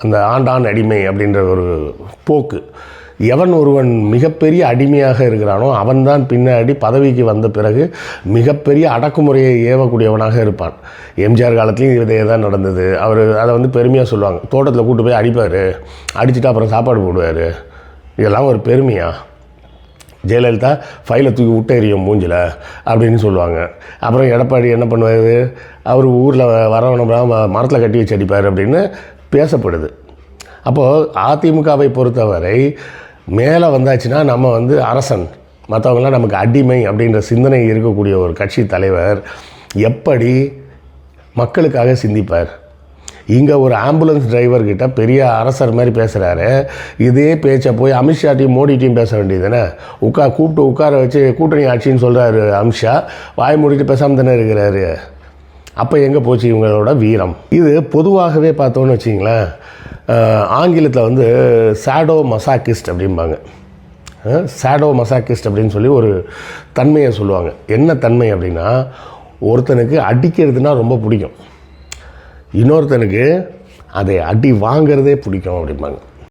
அந்த ஆண்டான் அடிமை அப்படின்ற ஒரு போக்கு. எவன் ஒருவன் மிகப்பெரிய அடிமையாக இருக்கிறானோ அவன்தான் பின்னாடி பதவிக்கு வந்த பிறகு மிகப்பெரிய அடக்குமுறையை ஏவக்கூடியவனாக இருப்பான். எம்ஜிஆர் காலத்துலேயும் இதே தான் நடந்தது. அவர் அதை வந்து பெருமையாக சொல்லுவாங்க. தோட்டத்தில் கூட்டு போய் அடிப்பார். அடிச்சுட்டு அப்புறம் சாப்பாடு போடுவார். இதெல்லாம் ஒரு பெருமையா? ஜெயலலிதா ஃபைலை தூக்கி விட்டு எறியும் மூஞ்சில் அப்படின்னு சொல்லுவாங்க. அப்புறம் எடப்பாடி என்ன பண்ணுவார்? அவர் ஊரில் வரவனெல்லாம் மரத்தில் கட்டி வச்சு அடிப்பார் அப்படின்னு பேசப்படுது. அப்போது அதிமுகவை பொறுத்தவரை மேலே வந்தாச்சுன்னா நம்ம வந்து அரசன். மற்றவங்களாம் நமக்கு அடிமை அப்படின்ற சிந்தனை இருக்கக்கூடிய ஒரு கட்சி தலைவர் எப்படி மக்களுக்காக சிந்திப்பார்? இங்கே ஒரு ஆம்புலன்ஸ் டிரைவர்கிட்ட பெரிய அரசர் மாதிரி பேசுகிறாரு இதே பேச்சை போய் அமித்ஷாட்டையும் மோடிட்டையும் பேச வேண்டியது தானே உட்கா கூப்பிட்டு உட்கார வச்சு கூட்டணி ஆட்சின்னு சொல்கிறாரு அமித்ஷா வாய் மூடிட்டு பேசாமல் தானே இருக்கிறாரு. அப்போ எங்கே போச்சு இவங்களோட வீரம்? இது பொதுவாகவே பார்த்தோன்னு வச்சிங்களேன் ஆங்கிலத்தில் வந்து சாடோ மசாக்கிஸ்ட் அப்படிம்பாங்க. சாடோ மசாக்கிஸ்ட் அப்படின்னு சொல்லி ஒரு தன்மையை சொல்லுவாங்க. என்ன தன்மை அப்படின்னா ஒருத்தனுக்கு அடிக்கிறதுனா ரொம்ப பிடிக்கும். இன்னொருத்தனுக்கு அதை அடி வாங்குறதே பிடிக்கும் அப்படிம்பாங்க.